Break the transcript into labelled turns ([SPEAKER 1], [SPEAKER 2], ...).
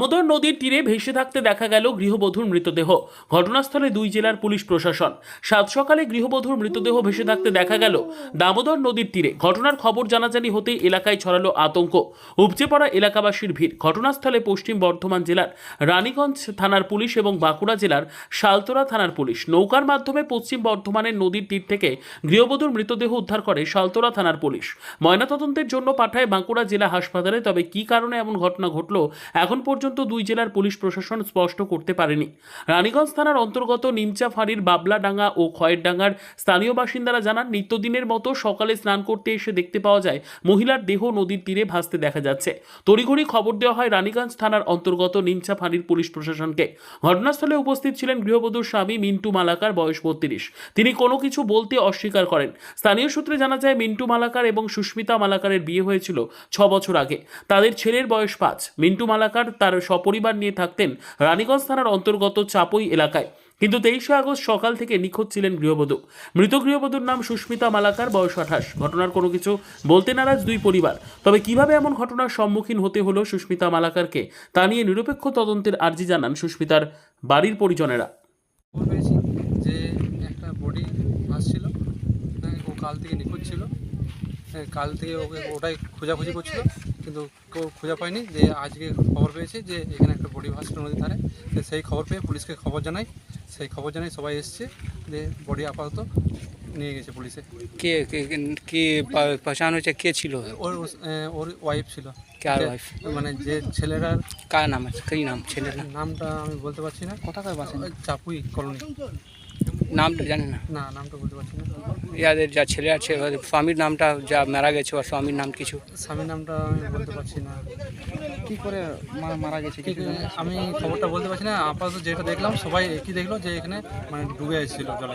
[SPEAKER 1] দামোদর নদীর তীরে ভেসে থাকতে দেখা গেল গৃহবধূর মৃতদেহ। ঘটনাস্থলে দুই জেলার পুলিশ প্রশাসন। সাত সকালে গৃহবধূর মৃতদেহ ভেসে থাকতে দেখা গেল দামোদর নদীর তীরে। ঘটনার খবর জানাজানি হতেই এলাকায় ছড়ালো আতঙ্ক। উপচে পড়া এলাকাবাসীর ভিড়। ঘটনাস্থলে পশ্চিম বর্ধমান জেলার রানীগঞ্জ থানার পুলিশ এবং বাঁকুড়া জেলার শালতোরা থানার পুলিশ। নৌকার মাধ্যমে পশ্চিম বর্ধমানের নদীর তীর থেকে গৃহবধূর মৃতদেহ উদ্ধার করে শালতোরা থানার পুলিশ। ময়নাতদন্তের জন্য পাঠায় বাঁকুড়া জেলা হাসপাতালে। তবে কী কারণে এমন ঘটনা ঘটলো এখন পর্যন্ত দুই জেলার পুলিশ প্রশাসন স্পষ্ট করতে পারেনি। রানীগঞ্জ থানার অন্তর্গত নিমচা ফাঁড়ির বাবলাডাঙ্গা ও খয়েরডাঙ্গার স্থানীয় বাসিন্দারা জানান, নিত্যদিনের মতো সকালে স্নান করতে এসে দেখতে পাওয়া যায়, মহিলার দেহ নদীর তীরে ভাসতে দেখা যাচ্ছে। তড়িঘড়ি খবর দেওয়া হয় রানীগঞ্জ থানার অন্তর্গত নিমচা ফাঁড়ির পুলিশ প্রশাসনকে। ঘটনাস্থলে উপস্থিত ছিলেন গৃহবধূর স্বামী মিন্টু মালাকার, বয়স বত্রিশ। তিনি কোনো কিছু বলতে অস্বীকার করেন। স্থানীয় সূত্রে জানা যায়, মিন্টু মালাকার এবং সুস্মিতা মালাকারের বিয়ে হয়েছিল ছ বছর আগে। তাদের ছেলের বয়স পাঁচ। মিন্টু মালাকার তার সপরিবার নিয়ে থাকতেন রানীগঞ্জ থানার অন্তর্গত চাপই এলাকায়। কিন্তু তেইশে আগস্ট সকাল থেকে নিখোঁজ ছিলেন গৃহবধূ। মৃত গৃহবধূর নাম সুস্মিতা মালাকার, বয়স আঠাশ। ঘটনার কোনো কিছু বলতে নারাজ দুই পরিবার। তবে কীভাবে এমন ঘটনার সম্মুখীন হতে হলো সুস্মিতা মালাকারকে, তা নিয়ে নিরপেক্ষ তদন্তের আর্জি জানান সুস্মিতার বাড়ির পরিজনেরা।
[SPEAKER 2] যে একটা বডি আসছিল, ও কাল থেকে নিখোঁজ ছিল। কাল থেকে ওকে ওটাই খোঁজাখুঁজি করছিল, কিন্তু কেউ খোঁজা পায়নি যে আজকে খবর পেয়েছে যে এখানে একটা বডি ভাসছিল নদীর ধারে। সেই খবর পেয়ে পুলিশকে খবর জানাই, সেই খবর জানাই সবাই এসছে যে বডি আপাতত নিয়ে গেছে পুলিশে।
[SPEAKER 3] কে কে- কে পা- হয়েছে? কে ছিল?
[SPEAKER 2] ওর ওস- ওর ওয়াইফ ছিল।
[SPEAKER 3] কার ওয়াইফ
[SPEAKER 2] মানে যে ছেলেটার
[SPEAKER 3] কার নাম আছে? কি নাম ছেলের
[SPEAKER 2] নামটা আমি বলতে পারছি না। কোথাকার বাসেন চাপুই কলোনি
[SPEAKER 3] নামটা জানি না।
[SPEAKER 2] না নামটা বলতে পারছি না।
[SPEAKER 3] ইয়াদের যা ছেলে আছে স্বামীর নামটা যা মারা গেছে ওর স্বামীর নাম কিছু?
[SPEAKER 2] স্বামীর নামটা আমি বলতে পারছি না।
[SPEAKER 4] কি করে মারা গেছে
[SPEAKER 2] কি করে- আমি খবরটা বলতে পারছি না। আপাতত যেটা দেখলাম সবাই একই দেখল যে এখানে মানে ডুবে এসেছিল জলে।